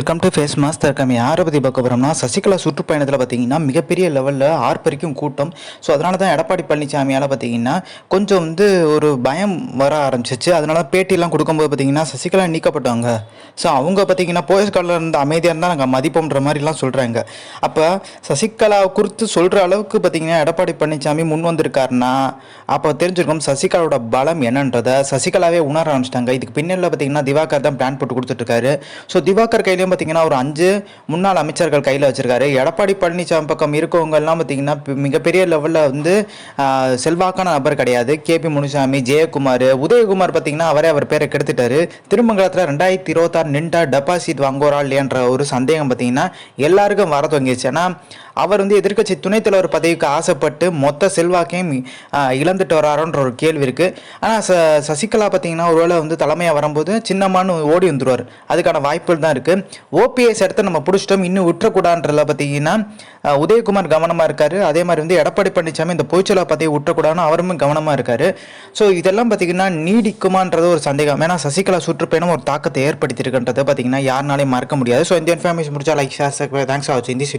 Welcome to face master கம்மி யாரை பற்றி பார்க்க போகிறோம்னா சசிகலா சுற்றுப்பயணத்தில் பார்த்தீங்கன்னா மிகப்பெரிய லெவலில் ஆர்ப்பரிக்கும் கூட்டம். ஸோ அதனால தான் எடப்பாடி பழனிசாமியால் பார்த்தீங்கன்னா கொஞ்சம் வந்து ஒரு பயம் வர ஆரம்பிச்சிச்சு. அதனால பேட்டியெல்லாம் கொடுக்கும்போது பார்த்தீங்கன்னா சசிகலா நீக்கப்பட்டாங்க. ஸோ அவங்க பார்த்தீங்கன்னா போயஸ் காலில் இருந்த அமைதியாக இருந்தால் நாங்கள் மதிப்போம்ன்ற மாதிரிலாம் சொல்கிறாங்க அப்போ சசிகலா குறித்து சொல்கிற அளவுக்கு பார்த்தீங்கன்னா எடப்பாடி பழனிசாமி முன் வந்திருக்காருன்னா அப்போ தெரிஞ்சிருக்கோம் சசிகலாவோட பலம் என்னன்றதை சசிகலாவே உணர ஆரம்பிச்சிட்டாங்க. இதுக்கு பின்னணியில் பார்த்தீங்கன்னா திவாகர் தான் பிளான் போட்டு கொடுத்துட்ருக்காரு ஸோ திவாகர் கையிலேயும் பார்த்தீங்கன்னா ஒரு அஞ்சு முன்னாள் அமைச்சர்கள் கையில் வச்சுருக்காரு. எடப்பாடி பழனிசாமி பக்கம் இருக்கவங்கெல்லாம் பார்த்தீங்கன்னா மிகப்பெரிய லெவலில் வந்து செல்வாக்கான நபர் கிடையாது. கேபி முனுசாமி ஜெயக்குமார் உதயகுமார் பார்த்தீங்கன்னா அவரே அவர் பேரை கெடுத்துட்டாரு. திருமங்கலத்தில் ரெண்டாயிரத்தி இருபத்தாறு நின்றா டெபாசிட் வாங்குவாரா இல்லையன்ற ஒரு சந்தேகம் பார்த்தீங்கன்னா எல்லாருக்கும் வர தொடங்கிடுச்சு. ஏன்னா அவர் வந்து எதிர்க்கட்சி துணைத் தலைவர் பதவிக்கு ஆசைப்பட்டு மொத்த செல்வாக்கையும் இழந்துட்டு வராரோன்ற ஒரு கேள்வி இருக்குது ஆனால் ச சசிகலா பார்த்தீங்கன்னா ஒருவேளை வந்து தலைமையாக வரும்போது சின்னம்மான்னு ஓடி வந்துருவார். அதுக்கான வாய்ப்புகள் தான் இருக்குது ஓபிஎஸ் இடத்த நம்ம பிடிச்சிட்டோம் இன்னும் விட்டுறக்கூடாதுன்றதுல பார்த்தீங்கன்னா உதயகுமார் கவனமாக இருக்கார். அதே மாதிரி வந்து எடப்பாடி பழனிசாமி இந்த பொய்ச்சலா பற்றி விட்டுறக்கூடாதுன்னு அவருமே கவனமாக இருக்கார். ஸோ இதெல்லாம் பார்த்தீங்கன்னா நீடிக்குமான்றது ஒரு சந்தேகம். ஏன்னா சசிகலா சுற்றுப்பயணம் ஒரு தாக்கத்தை ஏற்படுத்தியிருக்கின்றதை பார்த்தீங்கன்னா யாருனாலையும் மறக்க முடியாது. ஸோ இந்த இன்ஃபர்மேஷன் முடிச்சா லைக் ஷேர் தேங்க்ஸ் ஆச்சு வாட்சிங் தி